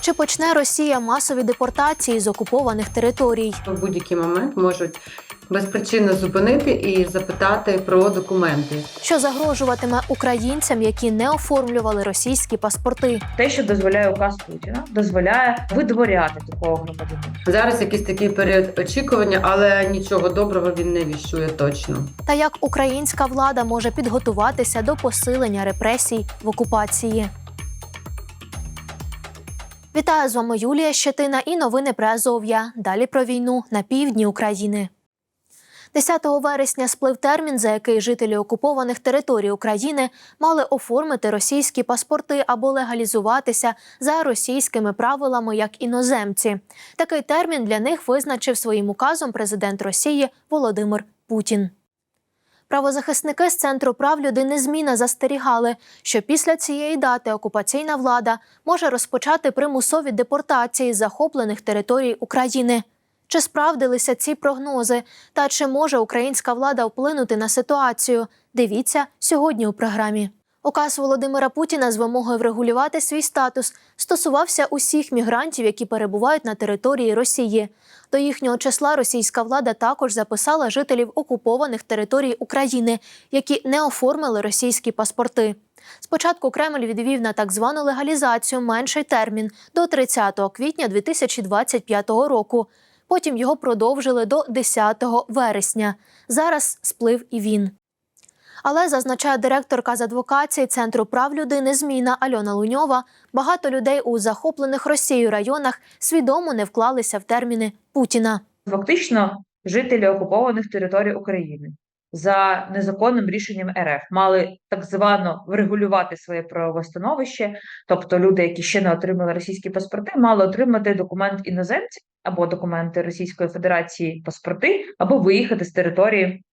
Чи почне Росія масові депортації з окупованих територій? В будь-який момент можуть безпричинно зупинити і запитати про документи. Що загрожуватиме українцям, які не оформлювали російські паспорти? Те, що дозволяє указ Путіна, дозволяє видворяти такого громадянина. Зараз якийсь такий період очікування, але нічого доброго він не віщує точно. Та як українська влада може підготуватися до посилення репресій в окупації? Вітаю з вами Юлія Щетина і новини про Азов'я. Далі про війну на півдні України. 10 вересня сплив термін, за який жителі окупованих територій України мали оформити російські паспорти або легалізуватися за російськими правилами як іноземці. Такий термін для них визначив своїм указом президент Росії Володимир Путін. Правозахисники з центру прав людини зміна застерігали, що після цієї дати окупаційна влада може розпочати примусові депортації захоплених територій України. Чи справдилися ці прогнози? Та чи може українська влада вплинути на ситуацію? Дивіться сьогодні у програмі. Указ Володимира Путіна з вимогою врегулювати свій статус стосувався усіх мігрантів, які перебувають на території Росії. До їхнього числа російська влада також записала жителів окупованих територій України, які не оформили російські паспорти. Спочатку Кремль відвів на так звану легалізацію менший термін до 30 квітня 2025 року. Потім його продовжили до 10 вересня. Зараз сплив і він. Але зазначає директорка з адвокації Центру прав людини Зміна Альона Луньова, багато людей у захоплених Росією районах свідомо не вклалися в терміни Путіна. Фактично, жителі окупованих територій України за незаконним рішенням РФ мали так звано врегулювати своє правове становище, тобто люди, які ще не отримали російські паспорти, мали отримати документ іноземців або документи Російської Федерації паспорти, або виїхати з території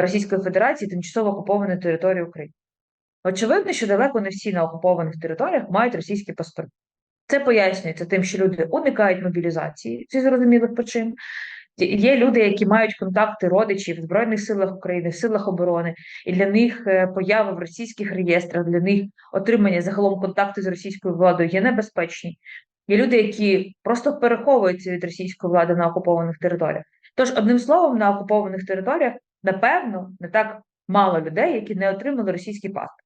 Російської Федерації тимчасово окупованої території України. Очевидно, що далеко не всі на окупованих територіях мають російські паспорти. Це пояснюється тим, що люди уникають мобілізації зі зрозумілих причин. Є люди, які мають контакти родичів в Збройних силах України, в силах оборони, і для них е, поява в російських реєстрах, для них отримання загалом контакту з російською владою є небезпечні. Є люди, які просто переховуються від російської влади на окупованих територіях. Тож, одним словом, на окупованих територіях, напевно, не так мало людей, які не отримали російський паспорт.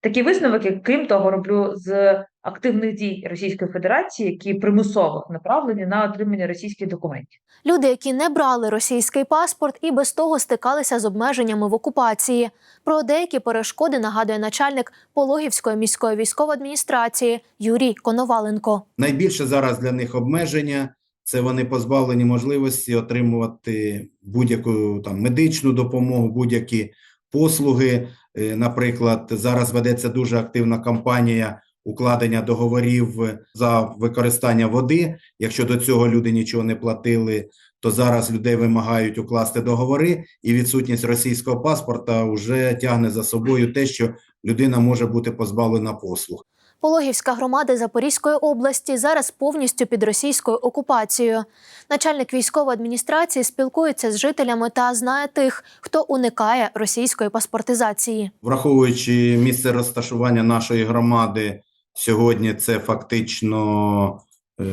Такі висновки, крім того, роблю з активних дій Російської Федерації, які примусово направлені на отримання російських документів. Люди, які не брали російський паспорт і без того стикалися з обмеженнями в окупації. Про деякі перешкоди нагадує начальник Пологівської міської військової адміністрації Юрій Коноваленко. Найбільше зараз для них обмеження це вони позбавлені можливості отримувати будь-яку там медичну допомогу, будь-які послуги. Е, Наприклад, зараз ведеться дуже активна кампанія укладення договорів за використання води. Якщо до цього люди нічого не платили, то зараз людей вимагають укласти договори, і відсутність російського паспорта вже тягне за собою те, що людина може бути позбавлена послуг. Пологівська громада Запорізької області зараз повністю під російською окупацією. Начальник військової адміністрації спілкується з жителями та знає тих, хто уникає російської паспортизації. Враховуючи місце розташування нашої громади, сьогодні це фактично е,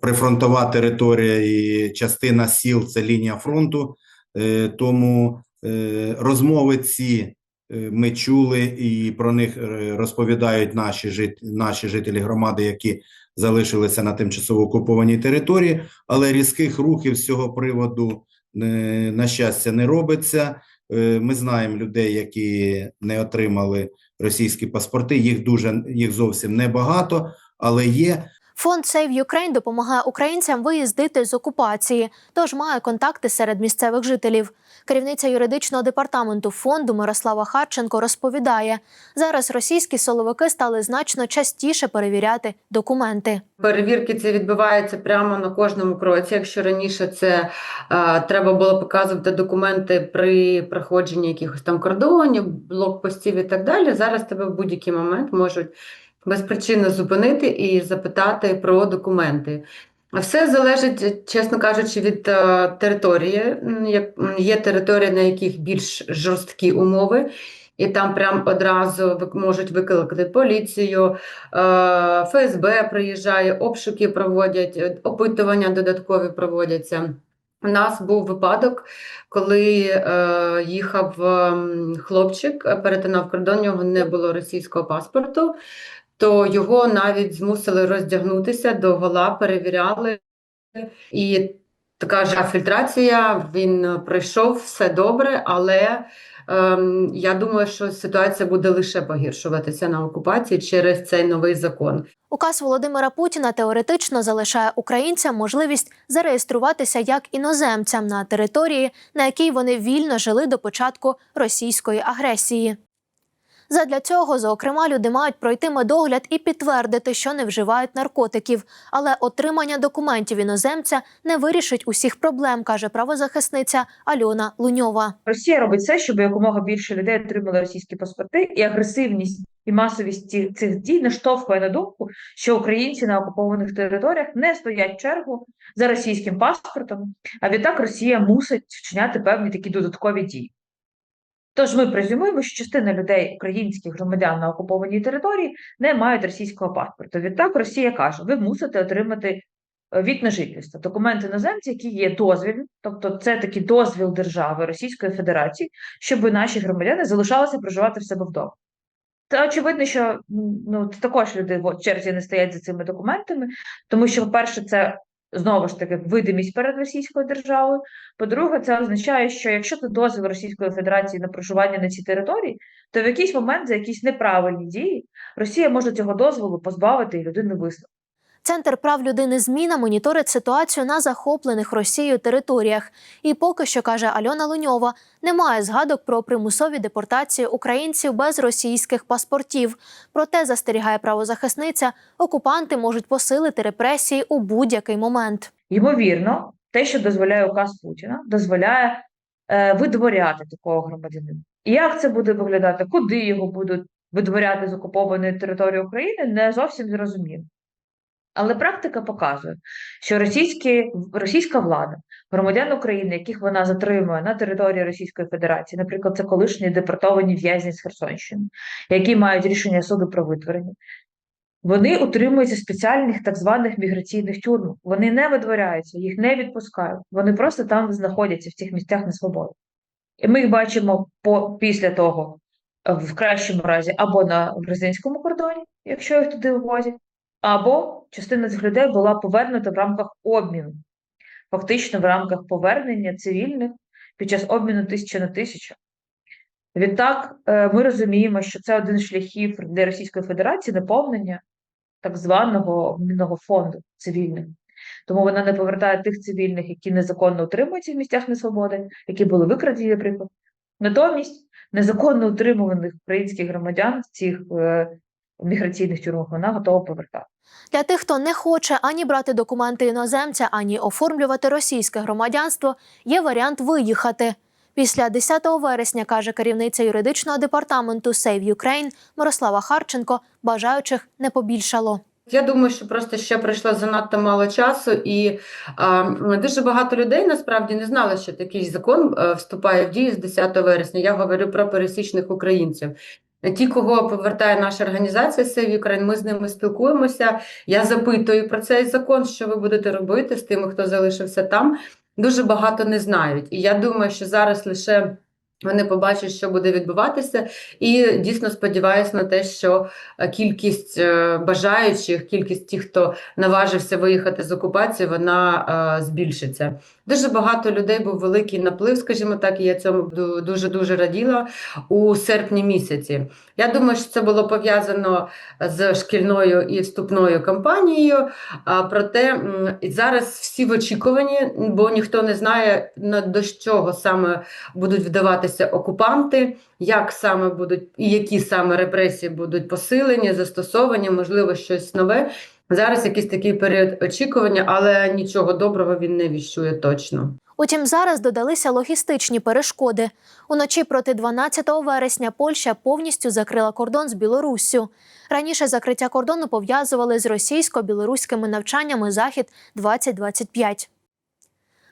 прифронтова територія і частина сіл це лінія фронту. Е, тому е, розмови ці ми чули, і про них е, розповідають наші, жит, наші жителі громади, які залишилися на тимчасово окупованій території, але різких рухів з цього приводу, е, на щастя, не робиться. Е, Ми знаємо людей, які не отримали російські паспорти. Їх дуже їх зовсім небагато, але є. Фонд Save Ukraine допомагає українцям виїздити з окупації, тож має контакти серед місцевих жителів. Керівниця юридичного департаменту фонду Мирослава Харченко розповідає: зараз російські силовики стали значно частіше перевіряти документи. Перевірки це відбуваються прямо на кожному кроці. Якщо раніше це е, треба було показувати документи при проходженні якихось там кордонів, блокпостів і так далі. Зараз тебе в будь-який момент можуть безпричинно зупинити і запитати про документи. Все залежить, чесно кажучи, від е, території. Є території, на яких більш жорсткі умови, і там прям одразу можуть викликати поліцію, е, ФСБ приїжджає, обшуки проводять, е, опитування додаткові проводяться. У нас був випадок, коли е, їхав хлопчик, е, перетинав кордон, у нього не було російського паспорту, то його навіть змусили роздягнутися до гола, перевіряли. І така ж фільтрація, він пройшов, все добре, але ем, я думаю, що ситуація буде лише погіршуватися на окупації через цей новий закон. Указ Володимира Путіна теоретично залишає українцям можливість зареєструватися як іноземцям на території, на якій вони вільно жили до початку російської агресії. Задля цього, зокрема, люди мають пройти медогляд і підтвердити, що не вживають наркотиків. Але отримання документів іноземця не вирішить усіх проблем, каже правозахисниця Альона Луньова. Росія робить все, щоб якомога більше людей отримали російські паспорти, і агресивність і масовість цих дій наштовхує на думку, що українці на окупованих територіях не стоять чергу за російським паспортом, а відтак Росія мусить вчиняти певні такі додаткові дії. Тож ми презюмуємо, що частина людей, українських громадян на окупованій території, не мають російського паспорту. Відтак Росія каже: ви мусите отримати е, від на жительство документ іноземця, який є дозвільним, тобто це такий дозвіл держави Російської Федерації, щоб наші громадяни залишалися проживати в себе вдома. Та очевидно, що ну також люди в черзі не стоять за цими документами, тому що, по-перше, це знову ж таки видимість перед Російською державою. По-друге, це означає, що якщо ти дозвіл Російської Федерації на проживання на цій території, то в якийсь момент за якісь неправильні дії Росія може цього дозволу позбавити і людину висловити. Центр прав людини Зміна моніторить ситуацію на захоплених Росією територіях. І поки що каже Альона Луньова, немає згадок про примусові депортації українців без російських паспортів. Проте застерігає правозахисниця, окупанти можуть посилити репресії у будь-який момент. Ймовірно, те, що дозволяє указ Путіна, дозволяє е, видворяти такого громадянина. Як це буде виглядати, куди його будуть видворяти з окупованої території України, не зовсім зрозуміло. Але практика показує, що російські, російська влада, громадян України, яких вона затримує на території Російської Федерації, наприклад, це колишні депортовані в'язні з Херсонщини, які мають рішення суду про витворення, вони утримуються в спеціальних так званих міграційних тюрмах. Вони не видворяються, їх не відпускають. Вони просто там знаходяться в цих місцях на свободі. І ми їх бачимо по, після того, е, в кращому разі, або на грузинському кордоні, якщо їх туди вивозять, або частина цих людей була повернута в рамках обміну, фактично в рамках повернення цивільних під час обміну тисяча на тисячу. Відтак, е, ми розуміємо, що це один з шляхів для Російської Федерації наповнення так званого обмінного фонду цивільних. Тому вона не повертає тих цивільних, які незаконно утримуються в місцях несвободи, які були викрадені, наприклад. Натомість незаконно утримуваних українських громадян в цих е, міграційних тюрмах вона готова повертати. Для тих, хто не хоче ані брати документи іноземця, ані оформлювати російське громадянство, є варіант виїхати. Після 10 вересня, каже керівниця юридичного департаменту Save Ukraine Мирослава Харченко, бажаючих не побільшало. Я думаю, що просто ще пройшло занадто мало часу, і а, дуже багато людей насправді не знали, що такий закон е, вступає в дію з 10 вересня. Я говорю про пересічних українців. Ті, кого повертає наша організація Save Ukraine, ми з ними спілкуємося. Я запитую про цей закон, що ви будете робити з тими, хто залишився там. Дуже багато не знають. І я думаю, що зараз лише вони побачать, що буде відбуватися, і дійсно сподіваюся на те, що е, кількість е, бажаючих, кількість тих, хто наважився виїхати з окупації, вона е, збільшиться. Дуже багато людей був великий наплив, скажімо так, і я цьому дуже дуже раділа у серпні місяці. Я думаю, що це було пов'язано з шкільною і вступною кампанією. Проте зараз всі в очікуванні, бо ніхто не знає до чого саме будуть вдаватися окупанти, як саме будуть і які саме репресії будуть посилені, застосовані, можливо, щось нове. Зараз якийсь такий період очікування, але нічого доброго він не віщує точно. Утім, зараз додалися логістичні перешкоди. Уночі проти 12 вересня Польща повністю закрила кордон з Білоруссю. Раніше закриття кордону пов'язували з російсько-білоруськими навчаннями Захід 2025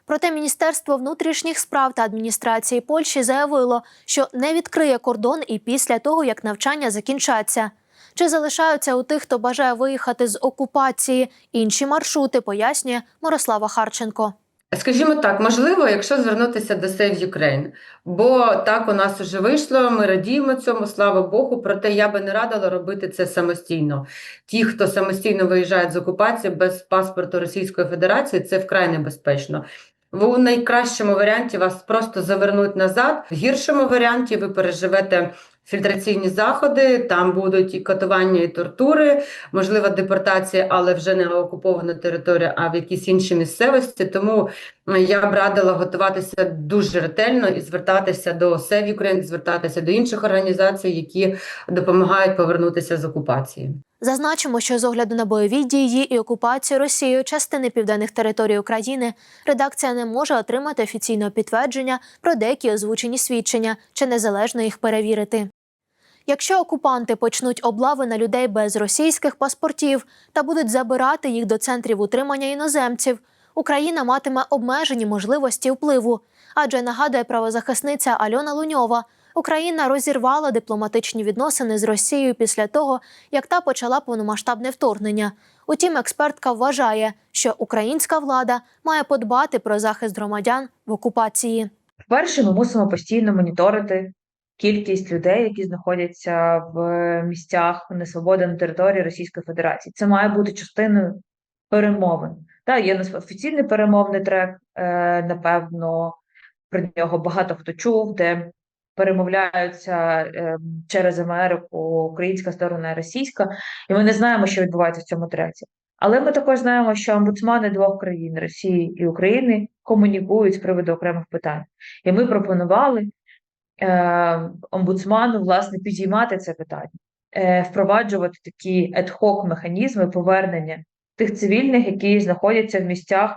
Проте Міністерство внутрішніх справ та адміністрації Польщі заявило, що не відкриє кордон і після того, як навчання закінчаться. Чи залишаються у тих, хто бажає виїхати з окупації інші маршрути, пояснює Мирослава Харченко. Скажімо так, можливо, якщо звернутися до Save Ukraine, бо так у нас вже вийшло, ми радіємо цьому, слава Богу. Проте я би не радила робити це самостійно. Ті, хто самостійно виїжджають з окупації без паспорту Російської Федерації, це вкрай небезпечно. В найкращому варіанті вас просто завернуть назад. В гіршому варіанті ви переживете фільтраційні заходи, там будуть і катування, і тортури, можлива депортація, але вже не на окуповану територію, а в якійсь іншій місцевості. Тому я б радила готуватися дуже ретельно і звертатися до Save Ukraine, звертатися до інших організацій, які допомагають повернутися з окупації. Зазначимо, що з огляду на бойові дії і окупацію Росією частини південних територій України редакція не може отримати офіційного підтвердження про деякі озвучені свідчення чи незалежно їх перевірити. Якщо окупанти почнуть облави на людей без російських паспортів та будуть забирати їх до центрів утримання іноземців, Україна матиме обмежені можливості впливу. Адже нагадує правозахисниця Альона Луньова, Україна розірвала дипломатичні відносини з Росією після того, як та почала повномасштабне вторгнення. Утім, експертка вважає, що українська влада має подбати про захист громадян в окупації. По-перше, ми мусимо постійно моніторити кількість людей, які знаходяться в місцях несвободи на території Російської Федерації. Це має бути частиною перемовин. Так, є у нас офіційний перемовний трек, е, напевно, про нього багато хто чув, де перемовляються е, через Америку українська сторона російська, і ми не знаємо, що відбувається в цьому треці. Але ми також знаємо, що омбудсмани двох країн Росії і України комунікують з приводу окремих питань. І ми пропонували е, омбудсману власне підіймати це питання, е, впроваджувати такі ad-hoc механізми повернення тих цивільних, які знаходяться в місцях.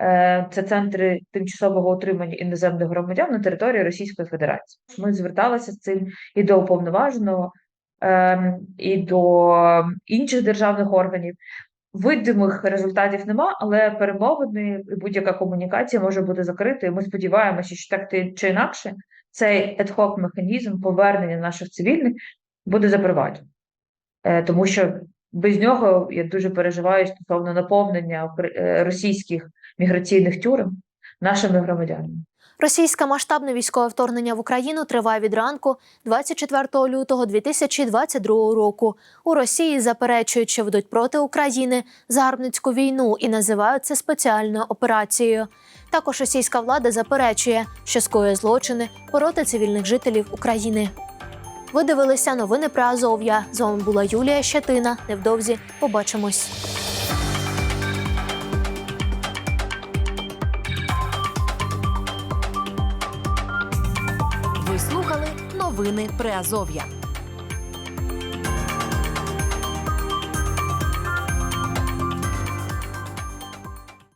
е, Це центри тимчасового утримання іноземних громадян на території Російської Федерації. Ми зверталися з цим і до уповноваженого, ем, і до інших державних органів. Видимих результатів нема, але перемовини і будь-яка комунікація може бути закрита. І ми сподіваємося, що так чи інакше цей ad-hoc механізм повернення наших цивільних буде запроваджений. Е, Тому що без нього я дуже переживаю стосовно наповнення е, російських міграційних тюрем нашими громадянами. Російське масштабне військове вторгнення в Україну триває від ранку 24 лютого 2022 року. У Росії заперечують, що ведуть проти України загарбницьку війну і називають це спеціальною операцією. Також російська влада заперечує, що скоює злочини проти цивільних жителів України. Ви дивилися новини про Азов'я. З вами була Юлія Щетина. Невдовзі побачимось. Ви слухали новини Приазов'я.